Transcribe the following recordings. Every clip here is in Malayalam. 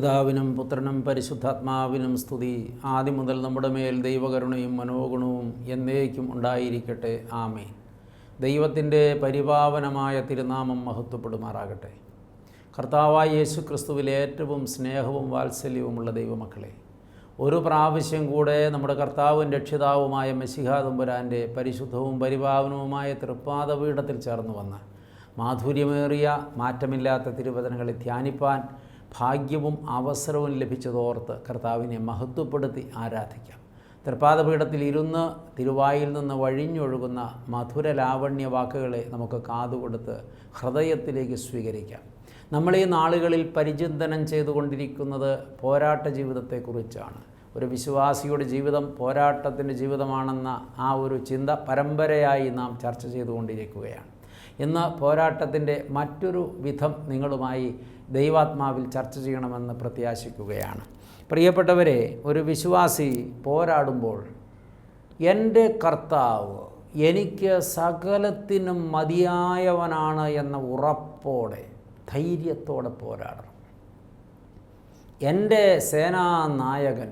പിതാവിനും പുത്രനും പരിശുദ്ധാത്മാവിനും സ്തുതി. ആദ്യം മുതൽ നമ്മുടെ മേൽ ദൈവകരുണയും മനോഗുണവും എന്നേക്കും ഉണ്ടായിരിക്കട്ടെ. ആമേ ദൈവത്തിന്റെ പരിപാവനമായ തിരുനാമം മഹത്വപ്പെടുമാറാകട്ടെ. കർത്താവായ യേശു ക്രിസ്തുവിൽ ഏറ്റവും സ്നേഹവും വാത്സല്യവുമുള്ള ദൈവമക്കളെ ഒരു പ്രാവശ്യം കൂടെ നമ്മുടെ കർത്താവും രക്ഷിതാവുമായ മെസ്സിഹാതുമ്പുരാന്റെ പരിശുദ്ധവും പരിപാവനവുമായ തൃപ്പാദപീഠത്തിൽ ചേർന്ന് വന്ന് മാധുര്യമേറിയ മാറ്റമില്ലാത്ത തിരുവചനങ്ങളെ ധ്യാനിപ്പാൻ ഭാഗ്യവും അവസരവും ലഭിച്ചതോർത്ത് കർത്താവിനെ മഹത്വപ്പെടുത്തി ആരാധിക്കാം. തൃപ്പാദപീഠത്തിൽ ഇരുന്ന് തിരുവായിൽ നിന്ന് വഴിഞ്ഞൊഴുകുന്ന മധുര ലാവണ്യ വാക്കുകളെ നമുക്ക് കാതുകൊടുത്ത് ഹൃദയത്തിലേക്ക് സ്വീകരിക്കാം. നമ്മൾ ഈ നാളുകളിൽ പരിചിന്തനം ചെയ്തുകൊണ്ടിരിക്കുന്നത് പോരാട്ട ജീവിതത്തെക്കുറിച്ചാണ്. ഒരു വിശ്വാസിയുടെ ജീവിതം പോരാട്ടത്തിന്റെ ജീവിതമാണെന്ന ആ ഒരു ചിന്ത പരമ്പരയായി നാം ചർച്ച ചെയ്തുകൊണ്ടിരിക്കുകയാണ്. ഇന്ന് പോരാട്ടത്തിന്റെ മറ്റൊരു വിധം നിങ്ങളുമായി ദൈവാത്മാവിൽ ചർച്ച ചെയ്യണമെന്ന് പ്രത്യാശിക്കുകയാണ്. പ്രിയപ്പെട്ടവരെ ഒരു വിശ്വാസി പോരാടുമ്പോൾ എന്റെ കർത്താവ് എനിക്ക് സകലത്തിനും മതിയായവനാണ് എന്ന ഉറപ്പോടെ ധൈര്യത്തോടെ പോരാടണം. എന്റെ സേനാനായകൻ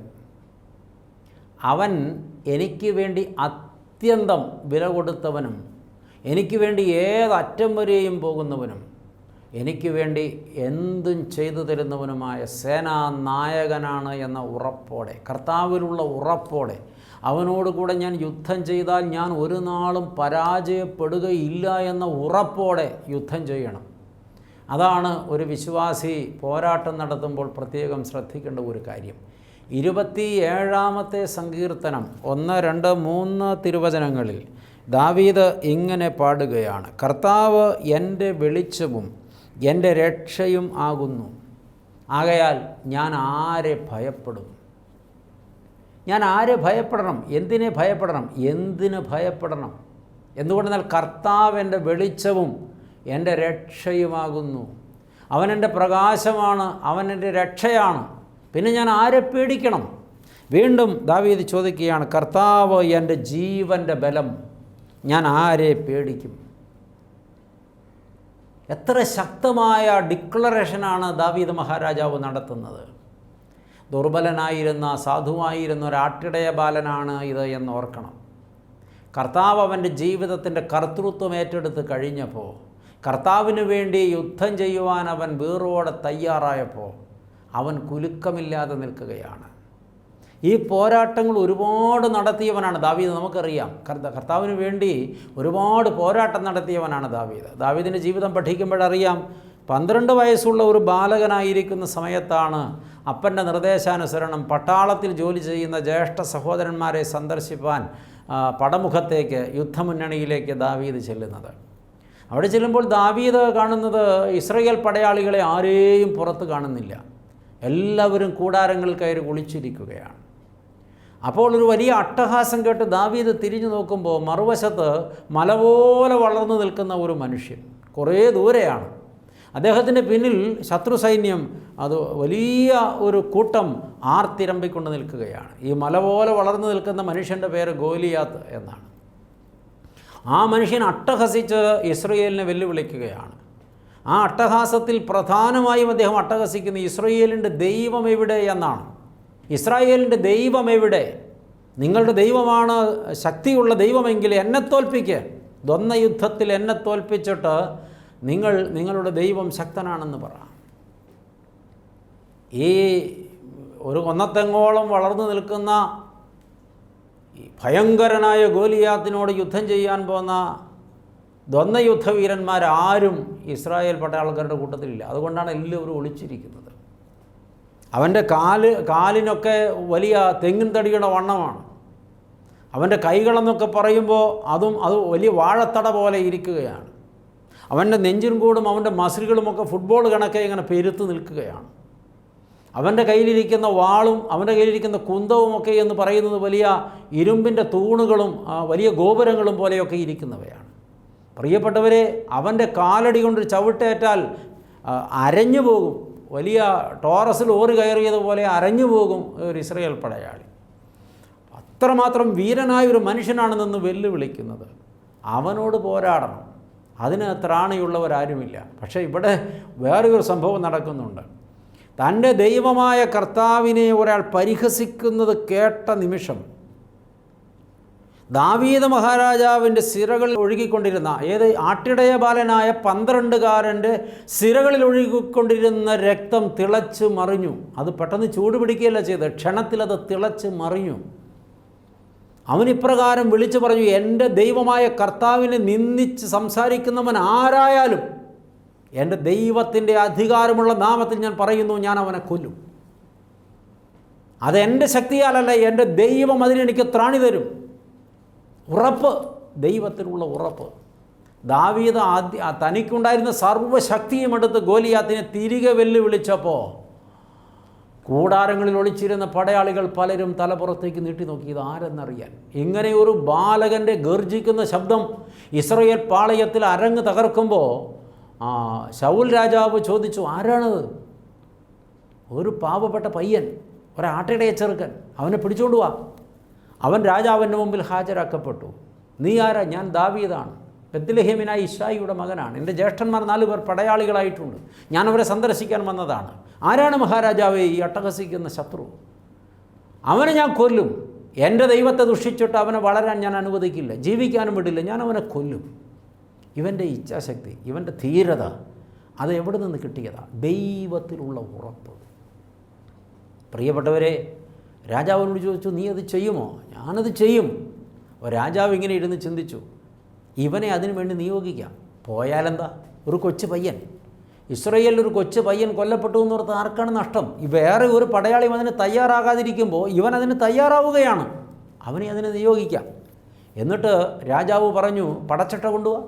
അവൻ എനിക്ക് വേണ്ടി അത്യന്തം വില കൊടുത്തവനും എനിക്ക് വേണ്ടി ഏതറ്റം വരെയും പോകുന്നവനും എനിക്ക് വേണ്ടി എന്തും ചെയ്തു തരുന്നവനുമായ സേനാനായകനാണ് എന്ന ഉറപ്പോടെ കർത്താവിലുള്ള ഉറപ്പോടെ അവനോട് കൂടെ ഞാൻ യുദ്ധം ചെയ്താൽ ഞാൻ ഒരു നാളും പരാജയപ്പെടുകയില്ല എന്ന ഉറപ്പോടെ യുദ്ധം ചെയ്യണം. അതാണ് ഒരു വിശ്വാസി പോരാട്ടം നടത്തുമ്പോൾ പ്രത്യേകം ശ്രദ്ധിക്കേണ്ട ഒരു കാര്യം. ഇരുപത്തി ഏഴാമത്തെ സങ്കീർത്തനം ഒന്ന് രണ്ട് മൂന്ന് തിരുവചനങ്ങളിൽ ദാവീദ് ഇങ്ങനെ പാടുകയാണ് കർത്താവ് എന്റെ വെളിച്ചവും എന്റെ രക്ഷയും ആകുന്നു. ആകയാൽ ഞാൻ ആരെ ഭയപ്പെടും? ഞാൻ ആരെ ഭയപ്പെടണം? എന്തിനെ ഭയപ്പെടണം? എന്തിന് ഭയപ്പെടണം? എന്തുകൊണ്ടെന്നാൽ കർത്താവ് എന്റെ വെളിച്ചവും എന്റെ രക്ഷയുമാകുന്നു അവൻ എന്റെ പ്രകാശമാണ് അവൻ എന്റെ രക്ഷയാണ്. പിന്നെ ഞാൻ ആരെ പേടിക്കണം വീണ്ടും ദാവീദ് ചോദിക്കുകയാണ് കർത്താവ് എന്റെ ജീവന്റെ ബലം ഞാൻ ആരെ പേടിക്കും? എത്ര ശക്തമായ ഡിക്ലറേഷനാണ് ദാവീദ് മഹാരാജാവ് നടത്തുന്നത്. ദുർബലനായിരുന്ന സാധുവായിരുന്ന ഒരാട്ടിടയ ബാലനാണ് ഇത് എന്ന് ഓർക്കണം. കർത്താവ് അവന്റെ ജീവിതത്തിന്റെ കർത്തൃത്വം ഏറ്റെടുത്ത് കഴിഞ്ഞപ്പോൾ കർത്താവിന് വേണ്ടി യുദ്ധം ചെയ്യുവാൻ അവൻ വീറോടെ തയ്യാറായപ്പോൾ അവൻ കുലുക്കമില്ലാതെ നിൽക്കുകയാണ്. ഈ പോരാട്ടങ്ങൾ ഒരുപാട് നടത്തിയവനാണ് ദാവീദ്. നമുക്കറിയാം കർത്ത കർത്താവിന് വേണ്ടി ഒരുപാട് പോരാട്ടം നടത്തിയവനാണ് ദാവീദ്. ദാവീദിന്റെ ജീവിതം പഠിക്കുമ്പോഴറിയാം പന്ത്രണ്ട് വയസ്സുള്ള ഒരു ബാലകനായിരിക്കുന്ന സമയത്താണ് അപ്പന്റെ നിർദ്ദേശാനുസരണം പട്ടാളത്തിൽ ജോലി ചെയ്യുന്ന ജ്യേഷ്ഠ സഹോദരന്മാരെ സന്ദർശിപ്പാൻ പടമുഖത്തേക്ക് യുദ്ധമുന്നണിയിലേക്ക് ദാവീദ് ചെല്ലുന്നത്. അവിടെ ചെല്ലുമ്പോൾ ദാവീദ് കാണുന്നത് ഇസ്രയേൽ പടയാളികളെ ആരെയും പുറത്ത് കാണുന്നില്ല. എല്ലാവരും കൂടാരങ്ങൾ കയറി ഒളിച്ചിരിക്കുകയാണ്. അപ്പോൾ ഒരു വലിയ അട്ടഹാസം കേട്ട് ദാവീദ് തിരിഞ്ഞു നോക്കുമ്പോൾ മറുവശത്ത് മല പോലെ വളർന്നു നിൽക്കുന്ന ഒരു മനുഷ്യൻ. കുറേ ദൂരെയാണ്. അദ്ദേഹത്തിന്റെ പിന്നിൽ ശത്രു സൈന്യം അത് വലിയ ഒരു കൂട്ടം ആർത്തിരമ്പിക്കൊണ്ട് നിൽക്കുകയാണ്. ഈ മല പോലെ വളർന്നു നിൽക്കുന്ന മനുഷ്യന്റെ പേര് ഗോലിയാത്ത് എന്നാണ്. ആ മനുഷ്യൻ അട്ടഹസിച്ച് ഇസ്രയേലിനെ വെല്ലുവിളിക്കുകയാണ്. ആ അട്ടഹാസത്തിൽ പ്രധാനമായും അദ്ദേഹം അട്ടഹസിക്കുന്ന ഇസ്രയേലിന്റെ ദൈവം എവിടെ എന്നാണ്. ഇസ്രായേലിന്റെ ദൈവം എവിടെ? നിങ്ങളുടെ ദൈവമാണ് ശക്തിയുള്ള ദൈവമെങ്കിൽ എന്നെ തോൽപ്പിക്കുക ദ്വന്ദ് യുദ്ധത്തിൽ എന്നെ തോൽപ്പിച്ചിട്ട് നിങ്ങൾ നിങ്ങളുടെ ദൈവം ശക്തനാണെന്ന് പറ. ഈ ഒരു കൊന്നത്തെങ്ങോളം വളർന്നു നിൽക്കുന്ന ഭയങ്കരനായ ഗോലിയാത്തിനോട് യുദ്ധം ചെയ്യാൻ പോന്ന ദ്വന്ന യുദ്ധവീരന്മാരാരും ഇസ്രായേൽ പട്ടാളക്കാരുടെ കൂട്ടത്തിലില്ല. അതുകൊണ്ടാണ് എല്ലാവരും ഒളിച്ചിരിക്കുന്നത്. അവന്റെ കാൽ കാലിനൊക്കെ വലിയ തെങ്ങിൻ തടിയുടെ വണ്ണമാണ്. അവന്റെ കൈകളെന്നൊക്കെ പറയുമ്പോൾ അതും അത് വലിയ വാഴത്തട പോലെ ഇരിക്കുകയാണ്. അവന്റെ നെഞ്ചും കൂടും അവന്റെ മസിലുകളുമൊക്കെ ഫുട്ബോൾ കണക്കെ ഇങ്ങനെ പെരുത്ത് നിൽക്കുകയാണ്. അവന്റെ കയ്യിലിരിക്കുന്ന വാളും അവന്റെ കയ്യിലിരിക്കുന്ന കുന്തവുമൊക്കെ എന്ന് പറയുന്നത് വലിയ ഇരുമ്പിന്റെ തൂണുകളും വലിയ ഗോപുരങ്ങളും പോലെയൊക്കെ ഇരിക്കുന്നവയാണ്. പ്രിയപ്പെട്ടവരെ അവന്റെ കാലടി കൊണ്ട് ചവിട്ടേറ്റാൽ അരഞ്ഞു പോകും. വലിയ ടോറസിൽ ഓറി കയറിയതുപോലെ അരഞ്ഞു പോകും ഒരു ഇസ്രയേൽ പടയാളി. അത്രമാത്രം വീരനായ ഒരു മനുഷ്യനാണ് നിന്ന് വെല്ലുവിളിക്കുന്നത്. അവനോട് പോരാടണം. അതിന് ത്രാണിയുള്ളവരാരുമില്ല. പക്ഷേ ഇവിടെ വേറൊരു സംഭവം നടക്കുന്നുണ്ട്. തന്റെ ദൈവമായ കർത്താവിനെ ഒരാൾ പരിഹസിക്കുന്നത് കേട്ട നിമിഷം ദാവീദ മഹാരാജാവിന്റെ സിരകളിൽ ഒഴുകിക്കൊണ്ടിരുന്ന ഏത് ആട്ടിടയ ബാലനായ പന്ത്രണ്ടുകാരന്റെ സിരകളിൽ ഒഴുകിക്കൊണ്ടിരുന്ന രക്തം തിളച്ച് മറിഞ്ഞു. അത് പെട്ടെന്ന് ചൂടുപിടിക്കുകയല്ല ചെയ്ത് ക്ഷണത്തിൽ അത് തിളച്ച് മറിഞ്ഞു. അവൻ ഇപ്രകാരം വിളിച്ചു പറഞ്ഞു എന്റെ ദൈവമായ കർത്താവിനെ നിന്ദിച്ച് സംസാരിക്കുന്നവൻ ആരായാലും എന്റെ ദൈവത്തിന്റെ അധികാരമുള്ള നാമത്തിൽ ഞാൻ പറയുന്നു ഞാൻ അവനെ കൊല്ലും. അതെന്റെ ശക്തിയാലല്ല എന്റെ ദൈവം അതിനെനിക്ക് ത്രാണി തരും. ഉറപ്പ് ദൈവത്തിനുള്ള ഉറപ്പ്. ദാവീദ് ആദ്യ തനിക്കുണ്ടായിരുന്ന സർവശക്തിയും എടുത്ത് ഗോലിയാത്തിനെ തിരികെ വെല്ലുവിളിച്ചപ്പോൾ കൂടാരങ്ങളിൽ ഒളിച്ചിരുന്ന പടയാളികൾ പലരും തലപ്പുറത്തേക്ക് നീട്ടി നോക്കി ഇത് ആരെന്നറിയാൻ ഇങ്ങനെ ഒരു ബാലകന്റെ ഗർജിക്കുന്ന ശബ്ദം ഇസ്രയേൽ പാളയത്തിൽ അരങ്ങ് തകർക്കുമ്പോൾ ശൗൽ രാജാവ് ചോദിച്ചു ആരാണത്? ഒരു പാവപ്പെട്ട പയ്യൻ ഒരാട്ടയുടെ ചെറുക്കൻ അവനെ പിടിച്ചോണ്ട് വാ. അവൻ രാജാവിന്റെ മുമ്പിൽ ഹാജരാക്കപ്പെട്ടു. നീ ആരാ? ഞാൻ ദാവീദാണ്. ബെത്ലഹേമിനായ ഇഷായിയുടെ മകനാണ്. എന്റെ ജ്യേഷ്ഠന്മാർ നാലു പേർ പടയാളികളായിട്ടുണ്ട്. ഞാൻ അവരെ സന്ദർശിക്കാൻ വന്നതാണ്. ആരാണ് മഹാരാജാവെ ഈ അട്ടഹസിക്കുന്ന ശത്രു? അവനെ ഞാൻ കൊല്ലും. എന്റെ ദൈവത്തെ ദുഷിച്ചിട്ട് അവനെ വളരാൻ ഞാൻ അനുവദിക്കില്ല. ജീവിക്കാനും വിടില്ല. ഞാൻ അവനെ കൊല്ലും. ഇവന്റെ ഇച്ഛാശക്തി ഇവന്റെ ധീരത അത് എവിടെ നിന്ന് കിട്ടിയതാണ് ദൈവത്തിലുള്ള ഉറപ്പ്. പ്രിയപ്പെട്ടവരെ രാജാവിനോട് ചോദിച്ചു നീ അത് ചെയ്യുമോ? ഞാനത് ചെയ്യും. അപ്പോൾ രാജാവ് ഇങ്ങനെ ഇരുന്ന് ചിന്തിച്ചു ഇവനെ അതിനു വേണ്ടി നിയോഗിക്കാം. പോയാലെന്താ? ഒരു കൊച്ചു പയ്യൻ. ഇസ്രയേലിൽ ഒരു കൊച്ചു പയ്യൻ കൊല്ലപ്പെട്ടു എന്ന് ഓർത്ത് ആർക്കാണ് നഷ്ടം? വേറെ ഒരു പടയാളിയും അതിന് തയ്യാറാകാതിരിക്കുമ്പോൾ ഇവൻ അതിന് തയ്യാറാവുകയാണ്. അവനെ അതിനെ നിയോഗിക്കാം. എന്നിട്ട് രാജാവ് പറഞ്ഞു പടച്ചട്ട കൊണ്ടുപോവാ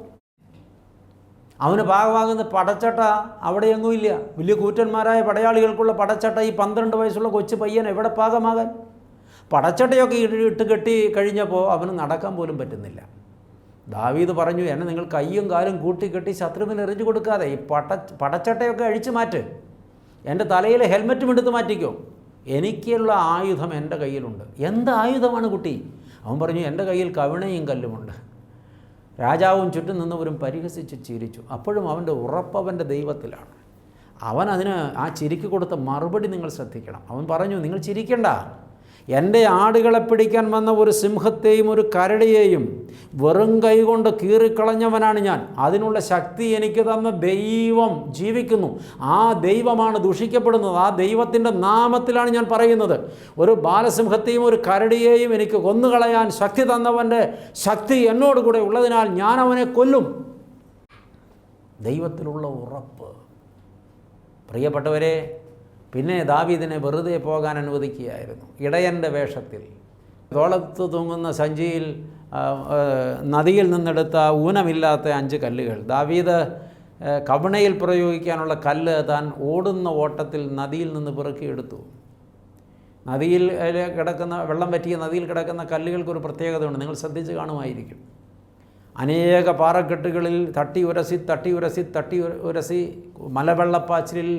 അവന് ഭാഗമാകുന്ന പടച്ചട്ട അവിടെയെങ്ങും ഇല്ല. വലിയ കൂറ്റന്മാരായ പടയാളികൾക്കുള്ള പടച്ചട്ട ഈ പന്ത്രണ്ട് വയസ്സുള്ള കൊച്ചു പയ്യൻ എവിടെ പാകമാകാൻ? പടച്ചട്ടയൊക്കെ ഇട്ട് കെട്ടി കഴിഞ്ഞപ്പോൾ അവന് നടക്കാൻ പോലും പറ്റുന്നില്ല. ദാവീദ് പറഞ്ഞു എന്നെ നിങ്ങൾ കയ്യും കാലും കൂട്ടിക്കെട്ടി ശത്രുവിന് എറിഞ്ഞു കൊടുക്കാതെ ഈ പട പടച്ചട്ടയൊക്കെ അഴിച്ചു മാറ്റ്. എന്റെ തലയിലെ ഹെൽമെറ്റും എടുത്ത് മാറ്റിക്കോ. എനിക്കുള്ള ആയുധം എന്റെ കയ്യിലുണ്ട്. എന്ത് ആയുധമാണ് കുട്ടി? അവൻ പറഞ്ഞു എന്റെ കയ്യിൽ കവിണയും കല്ലുമുണ്ട്. രാജാവും ചുറ്റും നിന്നവരും പരിഹസിച്ച് ചിരിച്ചു. അപ്പോഴും അവന്റെ ഉറപ്പവന്റെ ദൈവത്തിലാണ്. അവൻ അതിന് ആ ചിരിക്ക് കൊടുത്ത മറുപടി നിങ്ങൾ ശ്രദ്ധിക്കണം. അവൻ പറഞ്ഞു നിങ്ങൾ ചിരിക്കണ്ട. എന്റെ ആടുകളെ പിടിക്കാൻ വന്ന ഒരു സിംഹത്തെയും ഒരു കരടിയെയും വെറും കൈകൊണ്ട് കീറിക്കളഞ്ഞവനാണ് ഞാൻ. അതിനുള്ള ശക്തി എനിക്ക് തന്ന ദൈവം ജീവിക്കുന്നു. ആ ദൈവമാണ് ദുഷിക്കപ്പെടുന്നത്. ആ ദൈവത്തിന്റെ നാമത്തിലാണ് ഞാൻ പറയുന്നത്. ഒരു ബാലസിംഹത്തെയും ഒരു കരടിയെയും എനിക്ക് കൊന്നുകളയാൻ ശക്തി തന്നവന്റെ ശക്തി എന്നോട് കൂടെ ഉള്ളതിനാൽ ഞാൻ അവനെ കൊല്ലും. ദൈവത്തിലുള്ള ഉറപ്പ്. പ്രിയപ്പെട്ടവരെ പിന്നെ ദാവീദിനെ വെറുതെ പോകാൻ അനുവദിക്കുകയായിരുന്നു. ഇടയന്റെ വേഷത്തിൽ. തോളത്ത് തൂങ്ങുന്ന സഞ്ചിയിൽ നദിയിൽ നിന്നെടുത്ത ഊനമില്ലാത്ത അഞ്ച് കല്ലുകൾ. ദാവീദ് കവണയിൽ പ്രയോഗിക്കാനുള്ള കല്ല് താൻ ഓടുന്ന ഓട്ടത്തിൽ നദിയിൽ നിന്ന് പിറക്കിയെടുത്തു നദിയിൽ കിടക്കുന്ന വെള്ളം പറ്റിയ നദിയിൽ കിടക്കുന്ന കല്ലുകൾക്കൊരു പ്രത്യേകതയുണ്ട്. നിങ്ങൾ ശ്രദ്ധിച്ച് കാണുമായിരിക്കും. അനേക പാറക്കെട്ടുകളിൽ തട്ടി ഉരസി തട്ടി ഉരസി തട്ടി ഉരസി മലവെള്ളപ്പാച്ചിലിൽ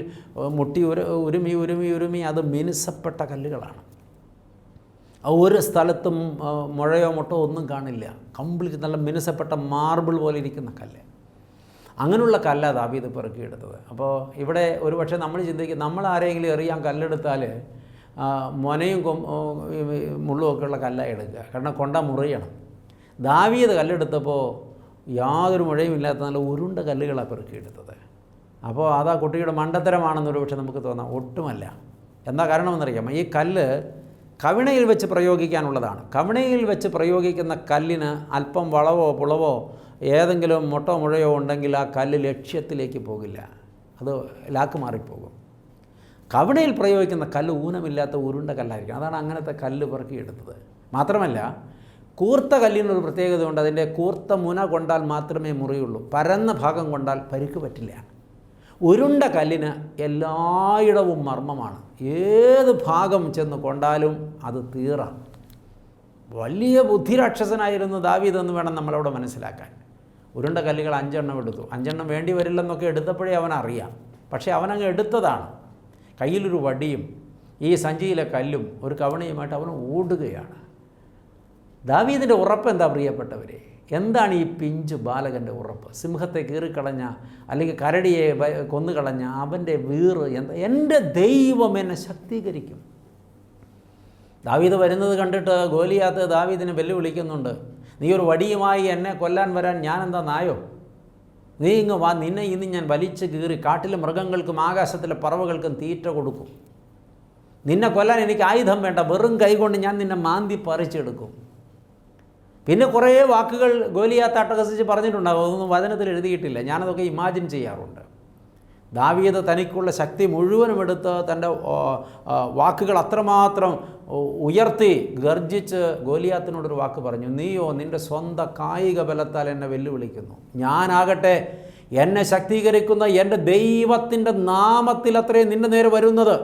മുട്ടി ഉര ഉരുമി ഉരുമി ഉരുമി അത് മിനുസപ്പെട്ട കല്ലുകളാണ്. ഒരു സ്ഥലത്തും മുഴയോ മുട്ടോ ഒന്നും കാണില്ല. കംപ്ലീറ്റ് നല്ല മിനുസപ്പെട്ട മാർബിൾ പോലെ ഇരിക്കുന്ന കല്ല്. അങ്ങനെയുള്ള കല്ലാണ് ദാവീദ് പെറുക്കിയെടുത്തത്. അപ്പോൾ ഇവിടെ ഒരു പക്ഷേ നമ്മൾ ചിന്തിക്കും നമ്മൾ ആരെങ്കിലും എറിയാൻ കല്ലെടുത്താൽ മുനയും മുള്ളുമൊക്കെയുള്ള ഈ ഒക്കെ ഉള്ള കല്ല എടുക്കുക. കാരണം കൊണ്ട മുറിയണം. ദാവീദ് കല്ലെടുത്തപ്പോൾ യാതൊരു മുഴയും ഇല്ലാത്ത നല്ല ഉരുണ്ട കല്ലുകളാണ് പെറുക്കിയെടുത്തത് അപ്പോൾ അതാ കുട്ടിയുടെ മണ്ടത്തരമാണെന്നൊരു പക്ഷെ നമുക്ക് തോന്നാം ഒട്ടുമല്ല. എന്താ കാരണമെന്നറിയാമോ? ഈ കല്ല് കവിണയിൽ വെച്ച് പ്രയോഗിക്കാനുള്ളതാണ്. കവിണയിൽ വെച്ച് പ്രയോഗിക്കുന്ന കല്ലിന് അല്പം വളവോ പുളവോ ഏതെങ്കിലും മുട്ടോ മുഴയോ ഉണ്ടെങ്കിൽ ആ കല്ല് ലക്ഷ്യത്തിലേക്ക് പോകില്ല. അത് ലാക്ക് മാറിപ്പോകും. കവിണയിൽ പ്രയോഗിക്കുന്ന കല്ല് ഊനമില്ലാത്ത ഉരുണ്ട കല്ലായിരിക്കും അതാണ് അങ്ങനത്തെ കല്ല് പെറുക്കിയെടുത്തത് മാത്രമല്ല കൂർത്ത കല്ലിനൊരു പ്രത്യേകത ഉണ്ട്. അതിന്റെ കൂർത്ത മുന കൊണ്ടാൽ മാത്രമേ മുറിയുള്ളൂ. പരന്ന ഭാഗം കൊണ്ടാൽ പരിക്ക് പറ്റില്ല. ഉരുണ്ട കല്ലിന് എല്ലായിടവും മർമ്മമാണ്. ഏത് ഭാഗം ചെന്ന് കൊണ്ടാലും അത് തീറാം. വലിയ ബുദ്ധിരാക്ഷസനായിരുന്നു ദാവീദ് എന്ന് വേണം നമ്മളവിടെ മനസ്സിലാക്കാൻ. ഉരുണ്ട കല്ലുകൾ അഞ്ചെണ്ണം എടുത്തു. അഞ്ചെണ്ണം വേണ്ടി വരില്ലെന്നൊക്കെ എടുത്തപ്പോഴേ അവൻ അറിയാം പക്ഷേ അവനങ്ങ് എടുത്തതാണ്. കയ്യിലൊരു വടിയും ഈ സഞ്ചിയിലെ കല്ലും ഒരു കവണയുമായിട്ട് അവൻ ഓടുകയാണ്. ദാവീദിന്റെ ഉറപ്പ് എന്താ പ്രിയപ്പെട്ടവരെ? എന്താണ് ഈ പിഞ്ചു ബാലകന്റെ ഉറപ്പ്? സിംഹത്തെ കീറിക്കളഞ്ഞ അല്ലെങ്കിൽ കരടിയെ കൊന്നുകളഞ്ഞ അവന്റെ വീറ് എന്താ എന്റെ ദൈവം എന്നെ ശക്തീകരിക്കും. ദാവീദ് വരുന്നത് കണ്ടിട്ട് ഗോലിയാത്ത് ദാവീദിനെ വെല്ലുവിളിക്കുന്നുണ്ട്. നീ ഒരു വടിയുമായി എന്നെ കൊല്ലാൻ വരാൻ ഞാനെന്താ നായോ? നീ ഇങ്ങ് വാ നിന്നെ ഇന്ന് ഞാൻ വലിച്ചു കീറി കാട്ടിലെ മൃഗങ്ങൾക്കും ആകാശത്തിലെ പറവകൾക്കും തീറ്റ കൊടുക്കും. നിന്നെ കൊല്ലാൻ എനിക്ക് ആയുധം വേണ്ട. വെറും കൈകൊണ്ട് ഞാൻ നിന്നെ മാന്തി പറിച്ചെടുക്കും. പിന്നെ കുറേ വാക്കുകൾ ഗോലിയാത്ത അട്ടഹസിച്ച് പറഞ്ഞിട്ടുണ്ടാകും അതൊന്നും വചനത്തിൽ എഴുതിയിട്ടില്ല. ഞാനതൊക്കെ ഇമാജിൻ ചെയ്യാറുണ്ട്. ദാവീദ് തനിക്കുള്ള ശക്തി മുഴുവനും എടുത്ത് തന്റെ വാക്കുകൾ അത്രമാത്രം ഉയർത്തി ഗർജിച്ച് ഗോലിയാത്തിനോടൊരു വാക്ക് പറഞ്ഞു നീയോ നിന്റെ സ്വന്തം കായിക ബലത്താൽ എന്നെ വെല്ലുവിളിക്കുന്നു. ഞാനാകട്ടെ എന്നെ ശക്തീകരിക്കുന്ന എന്റെ ദൈവത്തിന്റെ നാമത്തിൽ അത്രയും നിന്റെ നേരെ വരുന്നത്.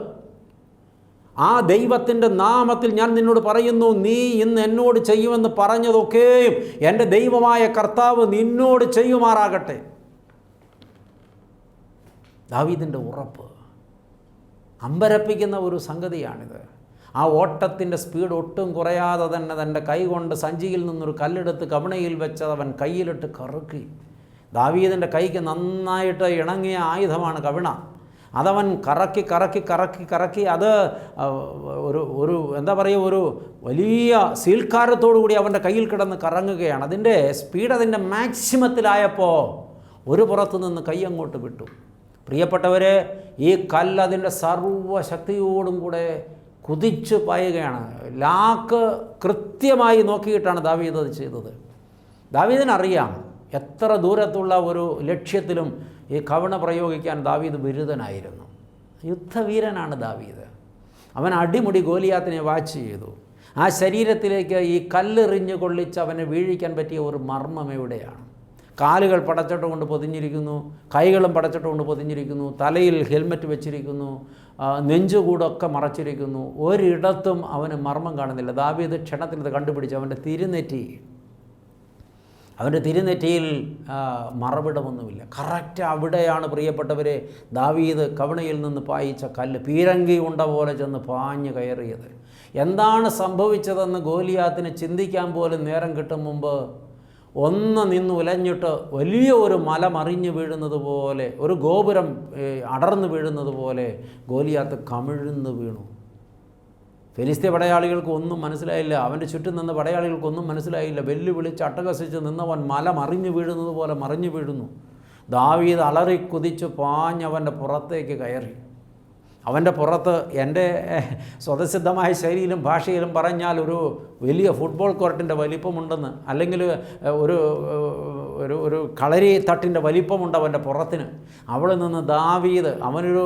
ആ ദൈവത്തിന്റെ നാമത്തിൽ ഞാൻ നിന്നോട് പറയുന്നു നീ ഇന്ന് എന്നോട് ചെയ്യുമെന്ന് പറഞ്ഞതൊക്കെയും എന്റെ ദൈവമായ കർത്താവ് നിന്നോട് ചെയ്യുമാറാകട്ടെ. ദാവീദിന്റെ ഉറപ്പ്. അമ്പരപ്പിക്കുന്ന ഒരു സംഗതിയാണിത്. ആ ഓട്ടത്തിന്റെ സ്പീഡ് ഒട്ടും കുറയാതെ തന്നെ തന്റെ കൈകൊണ്ട് സഞ്ചിയിൽ നിന്നൊരു കല്ലെടുത്ത് കവണയിൽ വെച്ചത് അവൻ കയ്യിലിട്ട് കറുക്കി. ദാവീദിന്റെ കൈക്ക് നന്നായിട്ട് ഇണങ്ങിയ ആയുധമാണ് കവിണ. അതവൻ കറക്കി കറക്കി കറക്കി കറക്കി അത് ഒരു ഒരു എന്താ പറയുക ഒരു വലിയ സീൽക്കാരത്തോടു കൂടി അവന്റെ കയ്യിൽ കിടന്ന് കറങ്ങുകയാണ്. അതിന്റെ സ്പീഡ് അതിന്റെ മാക്സിമത്തിലായപ്പോൾ ഒരു പുറത്തു നിന്ന് കൈ അങ്ങോട്ട് വിട്ടു. പ്രിയപ്പെട്ടവരെ ഈ കല്ല് അതിന്റെ സർവശക്തിയോടും കൂടെ കുതിച്ചു പായുകയാണ്. ലാക്ക് കൃത്യമായി നോക്കിയിട്ടാണ് ദാവീദ് അത് ചെയ്തത്. ദാവീദിനറിയാം എത്ര ദൂരത്തുള്ള ഒരു ലക്ഷ്യത്തിലും ഈ കവണ പ്രയോഗിക്കാൻ ദാവീദ് ബിരുദനായിരുന്നു യുദ്ധവീരനാണ് ദാവീദ്. അവൻ അടിമുടി ഗോലിയാത്തിനെ വാച്ച് ചെയ്തു. ആ ശരീരത്തിലേക്ക് ഈ കല്ലെറിഞ്ഞ് കൊള്ളിച്ച് അവനെ വീഴിക്കാൻ പറ്റിയ ഒരു മർമ്മം എവിടെയാണ്? കാലുകൾ പടച്ചട്ട കൊണ്ട് പൊതിഞ്ഞിരിക്കുന്നു കൈകളും പടച്ചട്ട കൊണ്ട് പൊതിഞ്ഞിരിക്കുന്നു തലയിൽ ഹെൽമറ്റ് വെച്ചിരിക്കുന്നു നെഞ്ചുകൂടൊക്കെ മറച്ചിരിക്കുന്നു. ഒരിടത്തും അവന് മർമ്മം കാണുന്നില്ല. ദാവീദ് ക്ഷണത്തിൽ ഇത് കണ്ടുപിടിച്ച് അവന്റെ തിരുനെറ്റി അവന്റെ തിരുനെറ്റിയിൽ മറവിടമൊന്നുമില്ല. കറക്റ്റ് അവിടെയാണ് പ്രിയപ്പെട്ടവരെ ദാവീദ് കവണയിൽ നിന്ന് പായിച്ച കല്ല് പീരങ്കി ഉണ്ട പോലെ ചെന്ന് പാഞ്ഞു കയറിയത്. എന്താണ് സംഭവിച്ചതെന്ന് ഗോലിയാത്തിന് ചിന്തിക്കാൻ പോലും നേരം കിട്ടും മുമ്പ് ഒന്ന് നിന്ന് ഉലഞ്ഞിട്ട് വലിയ ഒരു മല മറിഞ്ഞു വീഴുന്നത് പോലെ ഒരു ഗോപുരം അടർന്നു വീഴുന്നത് പോലെ ഗോലിയാത്ത് കമിഴ്ന്ന് വീണു. ഫെലിസ്തീയ പടയാളികൾക്ക് ഒന്നും മനസ്സിലായില്ല. അവന്റെ ചുറ്റും നിന്ന പടയാളികൾക്കൊന്നും മനസ്സിലായില്ല. വെല്ലുവിളിച്ച് അട്ടകസിച്ച് നിന്നവൻ മല മറിഞ്ഞു വീഴുന്നത് പോലെ മറിഞ്ഞു വീഴുന്നു. ദാവീദ് അലറി കുതിച്ച് പാഞ്ഞവന്റെ പുറത്തേക്ക് കയറി. അവന്റെ പുറത്ത് എന്റെ സ്വതസിദ്ധമായ ശൈലിയിലും ഭാഷയിലും പറഞ്ഞാൽ ഒരു വലിയ ഫുട്ബോൾ കോർട്ടിന്റെ വലിപ്പമുണ്ടെന്ന് അല്ലെങ്കിൽ ഒരു ഒരു ഒരു കളരി തട്ടിന്റെ വലിപ്പമുണ്ട് അവന്റെ പുറത്തിന്. അവിടെ നിന്ന് ദാവീദ് അവനൊരു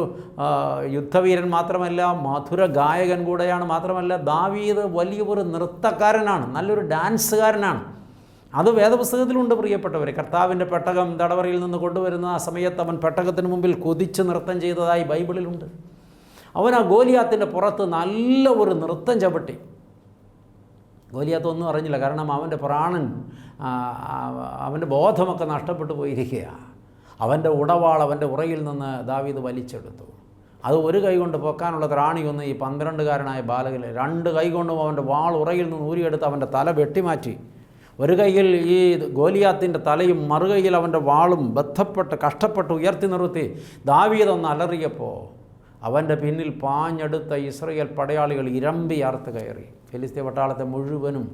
യുദ്ധവീരൻ മാത്രമല്ല മധുര ഗായകൻ കൂടെയാണ് മാത്രമല്ല ദാവീദ് വലിയൊരു നൃത്തക്കാരനാണ് നല്ലൊരു ഡാൻസുകാരനാണ്. അത് വേദപുസ്തകത്തിലുണ്ട് പ്രിയപ്പെട്ടവർ കർത്താവിന്റെ പെട്ടകം തടവറയിൽ നിന്ന് കൊണ്ടുവരുന്ന ആ സമയത്ത് അവൻ പെട്ടകത്തിന് മുമ്പിൽ കൊതിച്ച് നൃത്തം ചെയ്തതായി ബൈബിളിലുണ്ട്. അവൻ ആ ഗോലിയാത്തിന്റെ പുറത്ത് നല്ല ഒരു നൃത്തം ചവിട്ടി. ഗോലിയാത്ത് ഒന്നും അറിഞ്ഞില്ല. കാരണം അവന്റെ പ്രാണൻ അവന്റെ ബോധമൊക്കെ നഷ്ടപ്പെട്ടു പോയിരിക്കുകയാണ്. അവന്റെ ഉടവാൾ അവന്റെ ഉറയിൽ നിന്ന് ദാവീദ് വലിച്ചെടുത്തു. അത് ഒരു കൈ കൊണ്ട് പൊക്കാനുള്ള ത്രാണിയൊന്നും ഈ പന്ത്രണ്ടുകാരനായ ബാലകന് രണ്ട് കൈ കൊണ്ടും അവന്റെ വാൾ ഉറയിൽ നിന്ന് ഊരിയെടുത്ത് അവന്റെ തല വെട്ടിമാറ്റി. ഒരു കൈയിൽ ഈ ഗോലിയാത്തിന്റെ തലയും മറുകൈയിൽ അവന്റെ വാളും ബന്ധപ്പെട്ട് കഷ്ടപ്പെട്ട് ഉയർത്തി നിർത്തി ദാവീദൊന്ന് അലറിയപ്പോൾ അവന്റെ പിന്നിൽ പാഞ്ഞെടുത്ത ഇസ്രയേൽ പടയാളികൾ ഇരമ്പി അറുത്ത് കയറി. ഫിലിസ്തീൻ പട്ടാളത്തെ മുഴുവനും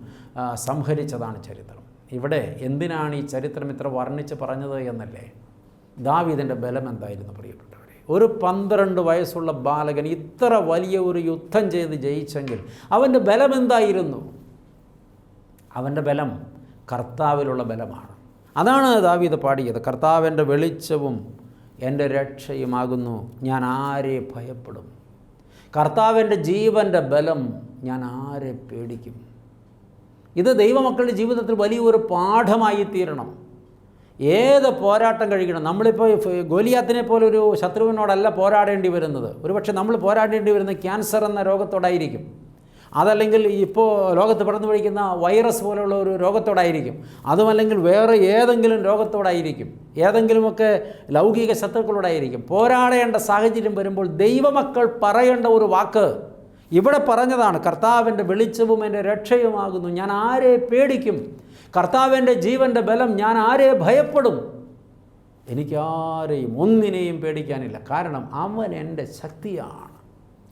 സംഹരിച്ചതാണ് ചരിത്രം. ഇവിടെ എന്തിനാണ് ഈ ചരിത്രം ഇത്ര വർണിച്ച് പറഞ്ഞത് എന്നല്ലേ? ദാവീദിന്റെ ബലം എന്തായിരുന്നു പ്രിയപ്പെട്ടവരെ? ഒരു പന്ത്രണ്ട് വയസ്സുള്ള ബാലകൻ ഇത്ര വലിയ ഒരു യുദ്ധം ചെയ്ത് ജയിച്ചെങ്കിൽ അവന്റെ ബലം എന്തായിരുന്നു? അവന്റെ ബലം കർത്താവിലുള്ള ബലമാണ്. അതാണ് ദാവീദ് പാടിയത്. കർത്താവിന്റെ വെളിച്ചവും എന്റെ രക്ഷയുമാകുന്നു. ഞാൻ ആരെ ഭയപ്പെടും? കർത്താവിന്റെ ജീവന്റെ ബലം ഞാൻ ആരെ പേടിക്കും? ഇത് ദൈവമക്കളുടെ ജീവിതത്തിൽ വലിയൊരു പാഠമായി തീരണം. ഏത് പോരാട്ടം കഴിക്കണം? നമ്മളിപ്പോൾ ഗോലിയാത്തിനെ പോലൊരു ശത്രുവിനോടല്ല പോരാടേണ്ടി വരുന്നത്. ഒരുപക്ഷെ നമ്മൾ പോരാടേണ്ടി വരുന്നത് ക്യാൻസർ എന്ന രോഗത്തോടായിരിക്കും. അതല്ലെങ്കിൽ ഇപ്പോൾ ലോകത്ത് പടർന്നു പിടിക്കുന്ന വൈറസ് പോലുള്ള ഒരു രോഗത്തോടായിരിക്കും. അതുമല്ലെങ്കിൽ വേറെ ഏതെങ്കിലും രോഗത്തോടായിരിക്കും. ഏതെങ്കിലുമൊക്കെ ലൗകിക ശത്രുക്കളോടായിരിക്കും. പോരാടേണ്ട സാഹചര്യം വരുമ്പോൾ ദൈവമക്കൾ പറയേണ്ട ഒരു വാക്ക് ഇവിടെ പറഞ്ഞതാണ്. കർത്താവിന്റെ വെളിച്ചവും എന്റെ രക്ഷയുമാകുന്നു. ഞാൻ ആരെ പേടിക്കും? കർത്താവിന്റെ ജീവന്റെ ബലം ഞാൻ ആരെ ഭയപ്പെടും? എനിക്കാരെയും ഒന്നിനെയും പേടിക്കാനില്ല. കാരണം അവൻ എന്റെ ശക്തിയാണ്.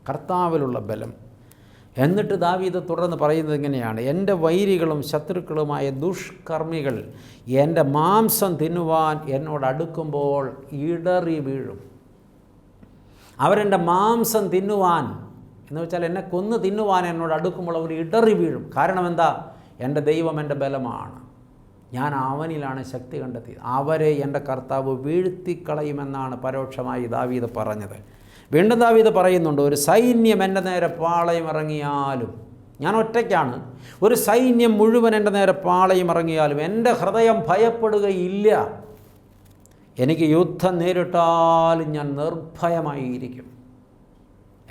കർത്താവിലുള്ള ബലം. എന്നിട്ട് ദാവീദ് തുടർന്ന് പറയുന്നത് ഇങ്ങനെയാണ് എന്റെ വൈരികളും ശത്രുക്കളുമായ ദുഷ്കർമ്മികൾ എന്റെ മാംസം തിന്നുവാൻ എന്നോട് അടുക്കുമ്പോൾ ഇടറി വീഴും. അവരെന്റെ മാംസം തിന്നുവാൻ എന്ന് വെച്ചാൽ എന്നെ കൊന്ന് തിന്നുവാൻ എന്നോട് അടുക്കുമ്പോൾ അവർ ഇടറി വീഴും. കാരണം എന്താ? എന്റെ ദൈവം എന്റെ ബലമാണ്. ഞാൻ അവനിലാണ് ശക്തി കണ്ടെത്തിയത്. അവരെ എന്റെ കർത്താവ് വീഴ്ത്തിക്കളയുമെന്നാണ് പരോക്ഷമായി ദാവീദ് പറഞ്ഞത്. വീണ്ടും ദാവീത് പറയുന്നുണ്ട് ഒരു സൈന്യം എന്റെ നേരെ പാളയം ഇറങ്ങിയാലും ഞാൻ ഒറ്റയ്ക്കാണ്. ഒരു സൈന്യം മുഴുവൻ എന്റെ നേരെ പാളയം ഇറങ്ങിയാലും എന്റെ ഹൃദയം ഭയപ്പെടുകയില്ല. എനിക്ക് യുദ്ധം നേരിട്ടാലും ഞാൻ നിർഭയമായിരിക്കും.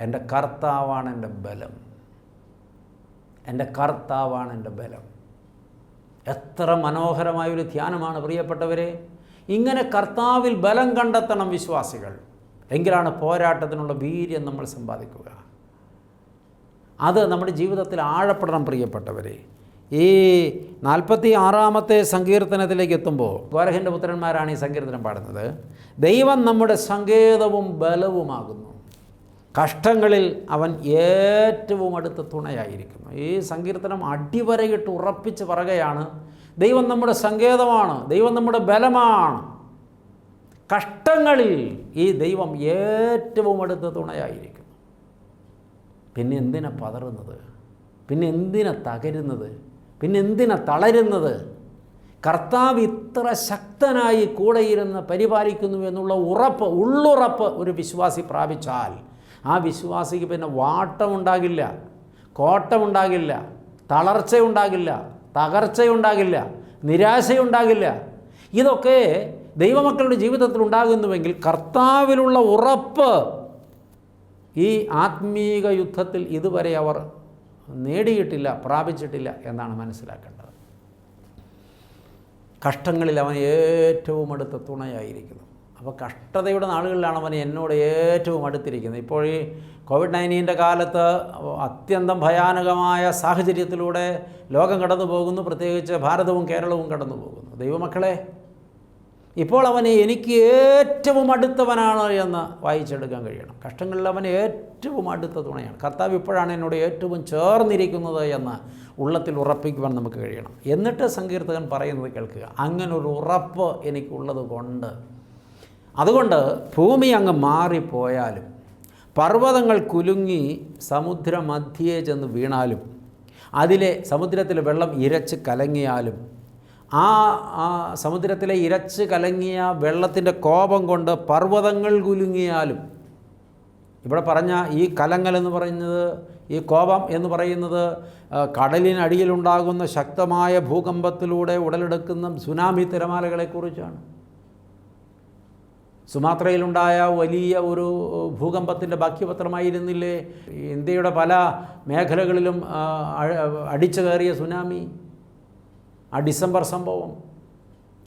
എന്റെ കർത്താവാണ് എന്റെ ബലം. എന്റെ കർത്താവാണ് എന്റെ ബലം. എത്ര മനോഹരമായൊരു ധ്യാനമാണ് പ്രിയപ്പെട്ടവരെ. ഇങ്ങനെ കർത്താവിൽ ബലം കണ്ടെത്തണം വിശ്വാസികൾ. എങ്കിലാണ് പോരാട്ടത്തിനുള്ള വീര്യം നമ്മൾ സമ്പാദിക്കുക. അത് നമ്മുടെ ജീവിതത്തിൽ ആഴപ്പെടണം പ്രിയപ്പെട്ടവരെ. ഈ നാൽപ്പത്തി ആറാമത്തെ സങ്കീർത്തനത്തിലേക്ക് എത്തുമ്പോൾ ഗോരഹിന്റെ പുത്രന്മാരാണ് ഈ സങ്കീർത്തനം പാടുന്നത്. ദൈവം നമ്മുടെ സങ്കേതവും ബലവുമാകുന്നു. കഷ്ടങ്ങളിൽ അവൻ ഏറ്റവും അടുത്ത തുണയായിരിക്കുന്നു. ഈ സങ്കീർത്തനം അടിവരയിട്ട് ഉറപ്പിച്ച് പറയുകയാണ് ദൈവം നമ്മുടെ സങ്കേതമാണ് ദൈവം നമ്മുടെ ബലമാണ്. കഷ്ടങ്ങളിൽ ഈ ദൈവം ഏറ്റവും അടുത്ത തുണയായിരിക്കും. പിന്നെ എന്തിനാ പതറുന്നത്? പിന്നെ എന്തിനാ തകരുന്നത്? പിന്നെ എന്തിനാ തളരുന്നത്? കർത്താവ് ഇത്ര ശക്തനായി കൂടെയിരുന്ന് പരിപാലിക്കുന്നു എന്നുള്ള ഉറപ്പ് ഉള്ളുറപ്പ് ഒരു വിശ്വാസി പ്രാപിച്ചാൽ ആ വിശ്വാസിക്ക് പിന്നെ വാട്ടമുണ്ടാകില്ല കോട്ടമുണ്ടാകില്ല തളർച്ചയുണ്ടാകില്ല തകർച്ചയുണ്ടാകില്ല നിരാശയുണ്ടാകില്ല ഇതൊക്കെ ദൈവമക്കളുടെ ജീവിതത്തിൽ ഉണ്ടാകുന്നുവെങ്കിൽ കർത്താവിലുള്ള ഉറപ്പ് ഈ ആത്മീക യുദ്ധത്തിൽ ഇതുവരെ അവർ നേടിയിട്ടില്ല പ്രാപിച്ചിട്ടില്ല എന്നാണ് മനസ്സിലാക്കേണ്ടത്. കഷ്ടങ്ങളിൽ അവൻ ഏറ്റവും അടുത്ത തുണയായിരിക്കുന്നു. അപ്പോൾ കഷ്ടതയുടെ നാളുകളിലാണ് അവൻ എന്നോട് ഏറ്റവും അടുത്തിരിക്കുന്നത്. ഇപ്പോൾ ഈ കോവിഡ് നയന്റീന്റെ കാലത്ത് അത്യന്തം ഭയാനകമായ സാഹചര്യത്തിലൂടെ ലോകം കടന്നു പോകുന്നു പ്രത്യേകിച്ച് ഭാരതവും കേരളവും കടന്നു പോകുന്നു ദൈവമക്കളെ ഇപ്പോൾ അവനെ എനിക്ക് ഏറ്റവും അടുത്തവനാണ് എന്ന് വായിച്ചെടുക്കാൻ കഴിയണം. കഷ്ടങ്ങളിൽ അവൻ ഏറ്റവും അടുത്ത തുണയാണ്. കർത്താവ് ഇപ്പോഴാണ് എന്നോട് ഏറ്റവും ചേർന്നിരിക്കുന്നത് എന്ന് ഉള്ളത്തിൽ ഉറപ്പിക്കുവാൻ നമുക്ക് കഴിയണം. എന്നിട്ട് സങ്കീർത്തകൻ പറയുന്നത് കേൾക്കുക. അങ്ങനൊരു ഉറപ്പ് എനിക്കുള്ളത് കൊണ്ട്. അതുകൊണ്ട് ഭൂമി അങ്ങ് മാറിപ്പോയാലും പർവതങ്ങൾ കുലുങ്ങി സമുദ്രമധ്യേ ചെന്ന് വീണാലും അതിലെ സമുദ്രത്തിലെ വെള്ളം ഇരച്ച് കലങ്ങിയാലും ആ സമുദ്രത്തിലെ ഇരച്ച് കലങ്ങിയ വെള്ളത്തിന്റെ കോപം കൊണ്ട് പർവതങ്ങൾ കുലുങ്ങിയാലും ഇവിടെ പറഞ്ഞ ഈ കലങ്ങൾ എന്ന് പറയുന്നത് ഈ കോപം എന്ന് പറയുന്നത് കടലിനടിയിലുണ്ടാകുന്ന ശക്തമായ ഭൂകമ്പത്തിലൂടെ ഉടലെടുക്കുന്ന സുനാമി തിരമാലകളെക്കുറിച്ചാണ്. സുമാത്രയിലുണ്ടായ വലിയ ഒരു ഭൂകമ്പത്തിന്റെ ബാക്കിപത്രമായിരുന്നില്ലേ ഇന്ത്യയുടെ പല മേഖലകളിലും അടിച്ചു കയറിയ സുനാമി. ആ ഡിസംബർ സംഭവം.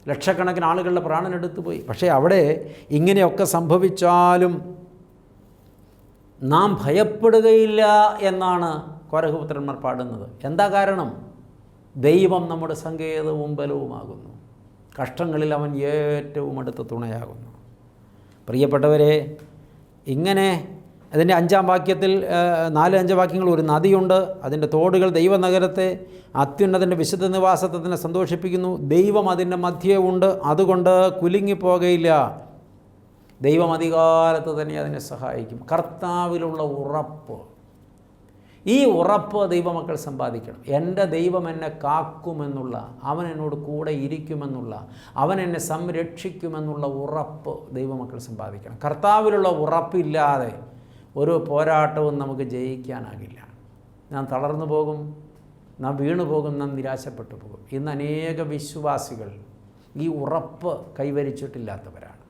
ലക്ഷക്കണക്കിന് ആളുകളുടെ പ്രാണനെടുത്തു പോയി. പക്ഷേ അവിടെ ഇങ്ങനെയൊക്കെ സംഭവിച്ചാലും നാം ഭയപ്പെടുകയില്ല എന്നാണ് കോരഹപുത്രന്മാർ പാടുന്നത്. എന്താ കാരണം? ദൈവം നമ്മുടെ സങ്കേതവും ബലവുമാകുന്നു. കഷ്ടങ്ങളിൽ അവൻ ഏറ്റവും അടുത്ത തുണയാകുന്നു. പ്രിയപ്പെട്ടവരെ ഇങ്ങനെ അതിന്റെ അഞ്ചാം വാക്യത്തിൽ നാല് അഞ്ച് വാക്യങ്ങൾ ഒരു നദിയുണ്ട്. അതിന്റെ തോടുകൾ ദൈവനഗരത്തെ അത്യുന്നതിന്റെ വിശുദ്ധ നിവാസത്തെ സന്തോഷിപ്പിക്കുന്നു. ദൈവം അതിന്റെ മധ്യേ ഉണ്ട്. അതുകൊണ്ട് കുലുങ്ങിപ്പോകയില്ല. ദൈവം അധികാലത്ത് തന്നെ അതിനെ സഹായിക്കും. കർത്താവിലുള്ള ഉറപ്പ്. ഈ ഉറപ്പ് ദൈവമക്കൾ സമ്പാദിക്കണം. എന്റെ ദൈവം എന്നെ കാക്കുമെന്നുള്ള അവൻ എന്നോട് കൂടെ ഇരിക്കുമെന്നുള്ള അവൻ എന്നെ സംരക്ഷിക്കുമെന്നുള്ള ഉറപ്പ് ദൈവമക്കൾ സമ്പാദിക്കണം. കർത്താവിലുള്ള ഉറപ്പില്ലാതെ ഒരു പോരാട്ടവും നമുക്ക് ജയിക്കാനാകില്ല. നാം തളർന്നു പോകും നാം വീണു പോകും നാം നിരാശപ്പെട്ടു പോകും. ഇന്ന് അനേക വിശ്വാസികൾ ഈ ഉറപ്പ് കൈവരിച്ചിട്ടില്ലാത്തവരാണ്.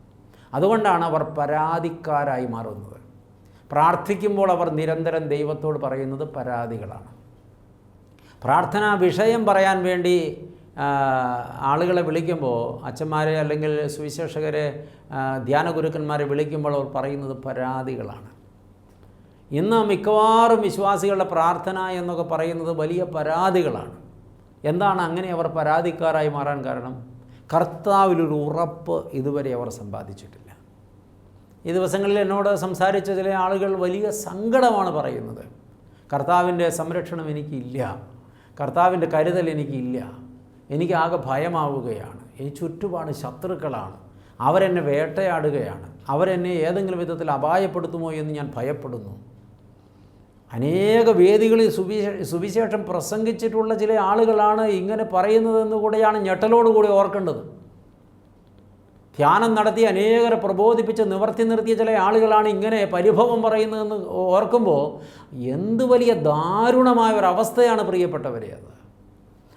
അതുകൊണ്ടാണ് അവർ പരാതിക്കാരായി മാറുന്നത്. പ്രാർത്ഥിക്കുമ്പോൾ അവർ നിരന്തരം ദൈവത്തോട് പറയുന്നത് പരാതികളാണ്. പ്രാർത്ഥനാ വിഷയം പറയാൻ വേണ്ടി ആളുകളെ വിളിക്കുമ്പോൾ അച്ഛന്മാരെ അല്ലെങ്കിൽ സുവിശേഷകരെ ധ്യാന ഗുരുക്കന്മാരെ വിളിക്കുമ്പോൾ അവർ പറയുന്നത് പരാതികളാണ്. ഇന്ന് മിക്കവാറും വിശ്വാസികളുടെ പ്രാർത്ഥന എന്നൊക്കെ പറയുന്നത് വലിയ പരാതികളാണ്. എന്താണ് അങ്ങനെ അവർ പരാതിക്കാരായി മാറാൻ കാരണം? കർത്താവിലൊരു ഉറപ്പ് ഇതുവരെ അവർ സമ്പാദിച്ചിട്ടില്ല. ഈ ദിവസങ്ങളിൽ എന്നോട് സംസാരിച്ച ചില ആളുകൾ വലിയ സങ്കടമാണ് പറയുന്നത്. കർത്താവിന്റെ സംരക്ഷണം എനിക്കില്ല. കർത്താവിന്റെ കരുതൽ എനിക്കില്ല. എനിക്കാകെ ഭയമാവുകയാണ്. ഈ ചുറ്റുപാട് ശത്രുക്കളാണ്. അവരെന്നെ വേട്ടയാടുകയാണ്. അവരെന്നെ ഏതെങ്കിലും വിധത്തിൽ അപായപ്പെടുത്തുമോ എന്ന് ഞാൻ ഭയപ്പെടുന്നു. അനേക വേദികളിൽ സുവിശേ സുവിശേഷം പ്രസംഗിച്ചിട്ടുള്ള ചില ആളുകളാണ് ഇങ്ങനെ പറയുന്നതെന്ന് കൂടെയാണ് ഞെട്ടലോടുകൂടി ഓർക്കേണ്ടത്. ധ്യാനം നടത്തി അനേകരെ പ്രബോധിപ്പിച്ച് നിവർത്തി നിർത്തിയ ചില ആളുകളാണ് ഇങ്ങനെ പരിഭവം പറയുന്നതെന്ന് ഓർക്കുമ്പോൾ എന്ത് വലിയ ദാരുണമായ ഒരവസ്ഥയാണ് പ്രിയപ്പെട്ടവരെ അത്.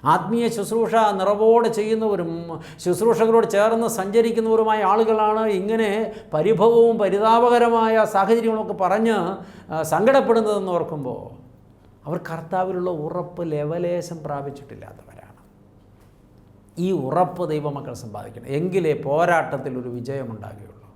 ആത്മീയ ശുശ്രൂഷ നിറവോടെ ചെയ്യുന്നവരും ശുശ്രൂഷകരോട് ചേർന്ന് സഞ്ചരിക്കുന്നവരുമായ ആളുകളാണ് ഇങ്ങനെ പരിഭവവും പരിതാപകരമായ സാഹചര്യങ്ങളൊക്കെ പറഞ്ഞ് സങ്കടപ്പെടുന്നതെന്ന് ഓർക്കുമ്പോൾ അവർ കർത്താവിലുള്ള ഉറപ്പ് ലെവലേശം പ്രാപിച്ചിട്ടില്ലാത്തവരാണ്. ഈ ഉറപ്പ് ദൈവമക്കൾ സമ്പാദിക്കണം. എങ്കിലേ പോരാട്ടത്തിൽ ഒരു വിജയമുണ്ടാകുകയുള്ളൂ.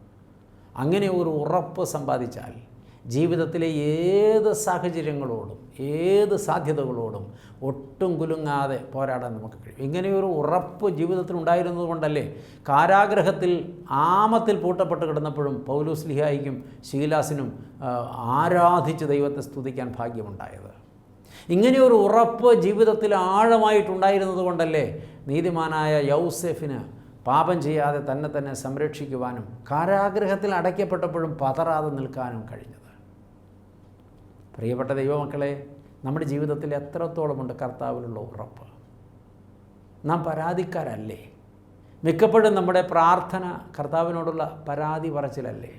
അങ്ങനെ ഒരു ഉറപ്പ് സമ്പാദിച്ചാൽ ജീവിതത്തിലെ ഏത് സാഹചര്യങ്ങളോടും ഏത് സാധ്യതകളോടും ഒട്ടും കുലുങ്ങാതെ പോരാടാൻ നമുക്ക് കഴിയും. ഇങ്ങനെയൊരു ഉറപ്പ് ജീവിതത്തിൽ ഉണ്ടായിരുന്നതുകൊണ്ടല്ലേ കാരാഗ്രഹത്തിൽ ആമത്തിൽ പൂട്ടപ്പെട്ട് കിടന്നപ്പോഴും പൗലൂസ് ലിഹായിക്കും ശീലാസിനും ആരാധിച്ച് ദൈവത്തെ സ്തുതിക്കാൻ ഭാഗ്യമുണ്ടായത്. ഇങ്ങനെയൊരു ഉറപ്പ് ജീവിതത്തിൽ ആഴമായിട്ടുണ്ടായിരുന്നത് കൊണ്ടല്ലേ നീതിമാനായ യൗസെഫിന് പാപം ചെയ്യാതെ തന്നെ തന്നെ സംരക്ഷിക്കുവാനും കാരാഗ്രഹത്തിൽ അടയ്ക്കപ്പെട്ടപ്പോഴും പതറാതെ നിൽക്കാനും കഴിഞ്ഞത്. പ്രിയപ്പെട്ട ദൈവമക്കളെ നമ്മുടെ ജീവിതത്തിൽ എത്രത്തോളമുണ്ട് കർത്താവിലുള്ള ഉറപ്പ്? നാം പരാതിക്കാരല്ലേ? മിക്കപ്പോഴും നമ്മുടെ പ്രാർത്ഥന കർത്താവിനോടുള്ള പരാതി പറച്ചിലല്ലേ?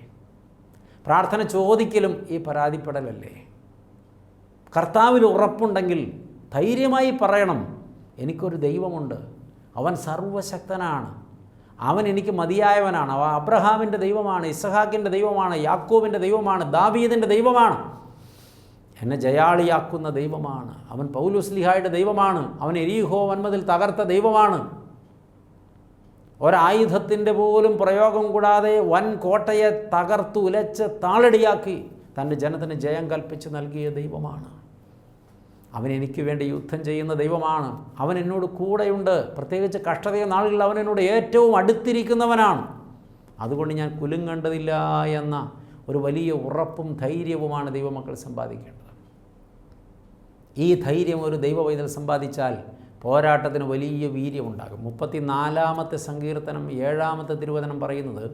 പ്രാർത്ഥന ചോദിക്കലും ഈ പരാതിപ്പെടലല്ലേ? കർത്താവിൽ ഉറപ്പുണ്ടെങ്കിൽ ധൈര്യമായി പറയണം എനിക്കൊരു ദൈവമുണ്ട് അവൻ സർവശക്തനാണ് അവൻ എനിക്ക് മതിയായവനാണ് അവ അബ്രഹാമിന്റെ ദൈവമാണ് ഇസഹാക്കിന്റെ ദൈവമാണ് യാക്കോബിന്റെ ദൈവമാണ് ദാബീദിന്റെ ദൈവമാണ്. എന്നെ ജയാളിയാക്കുന്ന ദൈവമാണ്. അവൻ പൗലുസ്ലിഹായുടെ ദൈവമാണ്. അവൻ എരീഹോ വന്മതിൽ തകർത്ത ദൈവമാണ്. ഒരായുധത്തിന്റെ പോലും പ്രയോഗം കൂടാതെ വൻ കോട്ടയെ തകർത്തു ഉലച്ച് താളടിയാക്കി തന്റെ ജനത്തിന് ജയം കൽപ്പിച്ച് നൽകിയ ദൈവമാണ്. അവൻ എനിക്ക് വേണ്ടി യുദ്ധം ചെയ്യുന്ന ദൈവമാണ്. അവൻ എന്നോട് കൂടെയുണ്ട്. പ്രത്യേകിച്ച് കഷ്ടതയ നാളുകളിൽ അവൻ എന്നോട് ഏറ്റവും അടുത്തിരിക്കുന്നവനാണ്. അതുകൊണ്ട് ഞാൻ കുലുങ്ങേണ്ടതില്ല എന്ന ഒരു വലിയ ഉറപ്പും ധൈര്യവുമാണ് ദൈവമക്കൾ സമ്പാദിക്കേണ്ടത്. ഈ ധൈര്യം ഒരു ദൈവവൈതൽ സമ്പാദിച്ചാൽ പോരാട്ടത്തിന് വലിയ വീര്യമുണ്ടാകും. മുപ്പത്തിനാലാമത്തെ സങ്കീർത്തനം ഏഴാമത്തെ തിരുവചനം പറയുന്നത്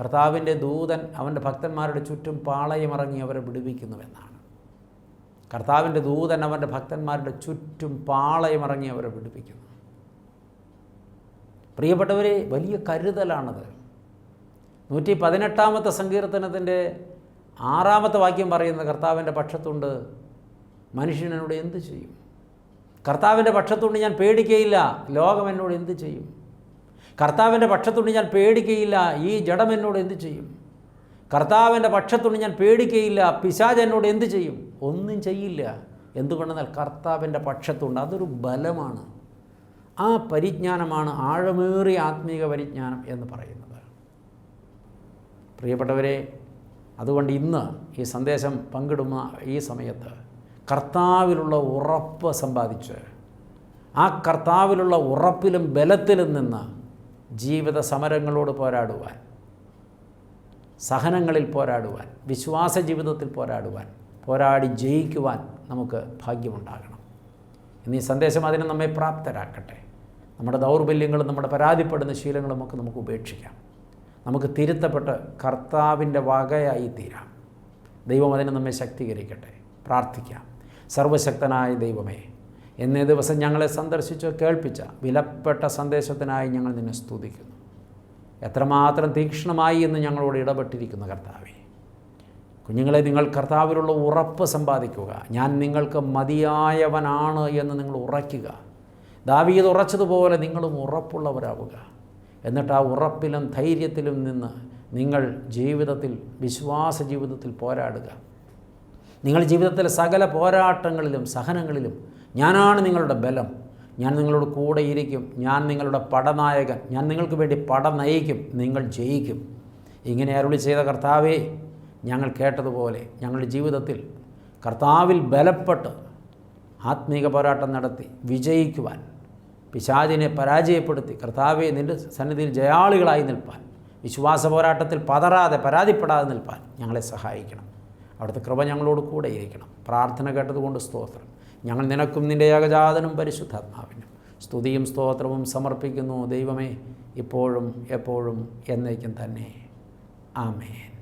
കർത്താവിന്റെ ദൂതൻ അവന്റെ ഭക്തന്മാരുടെ ചുറ്റും പാളയമിറങ്ങി അവരെ വിടുവിക്കുന്നുവെന്നാണ്. കർത്താവിന്റെ ദൂതൻ അവന്റെ ഭക്തന്മാരുടെ ചുറ്റും പാളയമിറങ്ങി അവരെ വിടുവിക്കുന്നു. പ്രിയപ്പെട്ടവരെ വലിയ കരുതലാണത്. നൂറ്റി പതിനെട്ടാമത്തെ സങ്കീർത്തനത്തിന്റെ ആറാമത്തെ വാക്യം പറയുന്നത് കർത്താവിന്റെ പക്ഷത്തുണ്ട് മനുഷ്യൻ എന്നോട് എന്ത് ചെയ്യും? കർത്താവിന്റെ പക്ഷത്തുണ്ട് ഞാൻ പേടിക്കയില്ല. ലോകം എന്നോട് എന്ത് ചെയ്യും? കർത്താവിന്റെ പക്ഷത്തുണ്ട് ഞാൻ പേടിക്കയില്ല. ഈ ജഡം എന്നോട് എന്ത് ചെയ്യും? കർത്താവിന്റെ പക്ഷത്തുണ്ട് ഞാൻ പേടിക്കയില്ല. പിശാജ് എന്നോട് എന്ത് ചെയ്യും? ഒന്നും ചെയ്യില്ല. എന്തുകൊണ്ടെന്നാൽ കർത്താവിന്റെ പക്ഷത്തുണ്ട്. അതൊരു ബലമാണ്. ആ പരിജ്ഞാനമാണ് ആഴമേറിയ ആത്മീക പരിജ്ഞാനം എന്ന് പറയുന്നത്. പ്രിയപ്പെട്ടവരെ അതുകൊണ്ട് ഇന്ന് ഈ സന്ദേശം പങ്കിടുന്ന ഈ സമയത്ത് കർത്താവിലുള്ള ഉറപ്പ് സമ്പാദിച്ച് ആ കർത്താവിലുള്ള ഉറപ്പിലും ബലത്തിലും നിന്ന് ജീവിത സമരങ്ങളോട് പോരാടുവാൻ സഹനങ്ങളിൽ പോരാടുവാൻ വിശ്വാസ ജീവിതത്തിൽ പോരാടുവാൻ പോരാടി ജയിക്കുവാൻ നമുക്ക് ഭാഗ്യമുണ്ടാകണം. എന്നീ സന്ദേശം അതിനെ നമ്മെ പ്രാപ്തരാക്കട്ടെ. നമ്മുടെ ദൗർബല്യങ്ങളും നമ്മുടെ പരാതിപ്പെടുന്ന ശീലങ്ങളും ഒക്കെ നമുക്ക് ഉപേക്ഷിക്കാം. നമുക്ക് തിരുത്തപ്പെട്ട് കർത്താവിന്റെ വകയായി തീരാം. ദൈവം അതിനെ നമ്മെ ശക്തീകരിക്കട്ടെ. പ്രാർത്ഥിക്കാം. സർവശക്തനായ ദൈവമേ എന്നേ ദിവസം ഞങ്ങളെ സന്ദർശിച്ച് കേൾപ്പിച്ച വിലപ്പെട്ട സന്ദേശത്തിനായി ഞങ്ങൾ നിന്നെ സ്തുതിക്കുന്നു. എത്രമാത്രം തീക്ഷണമായി എന്ന് ഞങ്ങളോട് ഇടപെട്ടിരിക്കുന്ന കർത്താവെ. കുഞ്ഞുങ്ങളെ നിങ്ങൾ കർത്താവിലുള്ള ഉറപ്പ് സമ്പാദിക്കുക. ഞാൻ നിങ്ങൾക്ക് മതിയായവനാണ് എന്ന് നിങ്ങൾ ഉറയ്ക്കുക. ദാവീത് ഉറച്ചതുപോലെ നിങ്ങളും ഉറപ്പുള്ളവരാവുക. എന്നിട്ട് ആ ഉറപ്പിലും ധൈര്യത്തിലും നിന്ന് നിങ്ങൾ ജീവിതത്തിൽ വിശ്വാസ ജീവിതത്തിൽ പോരാടുക. നിങ്ങൾ ജീവിതത്തിലെ സകല പോരാട്ടങ്ങളിലും സഹനങ്ങളിലും ഞാനാണ് നിങ്ങളുടെ ബലം. ഞാൻ നിങ്ങളോട് കൂടെ ഇരിക്കും. ഞാൻ നിങ്ങളുടെ പടനായകൻ. ഞാൻ നിങ്ങൾക്ക് വേണ്ടി പട നയിക്കും. നിങ്ങൾ ജയിക്കും. ഇങ്ങനെ അരുളി ചെയ്ത കർത്താവേ ഞങ്ങൾ കേട്ടതുപോലെ ഞങ്ങളുടെ ജീവിതത്തിൽ കർത്താവിൽ ബലപ്പെട്ട് ആത്മീക പോരാട്ടം നടത്തി വിജയിക്കുവാൻ പിശാചിനെ പരാജയപ്പെടുത്തി കർത്താവെ നിന്റെ സന്നിധിയിൽ ജയാളികളായി നിൽപ്പാൻ വിശ്വാസ പോരാട്ടത്തിൽ പതറാതെ പരാതിപ്പെടാതെ നിൽപ്പാൻ ഞങ്ങളെ സഹായിക്കണം. അവിടുത്തെ കൃപ ഞങ്ങളോട് കൂടെ ഇരിക്കണം. പ്രാർത്ഥന കേട്ടതുകൊണ്ട് സ്തോത്രം. ഞങ്ങൾ നിനക്കും നിന്റെ ഏകജാതനും പരിശുദ്ധാത്മാവിനും സ്തുതിയും സ്തോത്രവും സമർപ്പിക്കുന്നു ദൈവമേ ഇപ്പോഴും എപ്പോഴും എന്നേക്കും തന്നെ. ആമേൻ.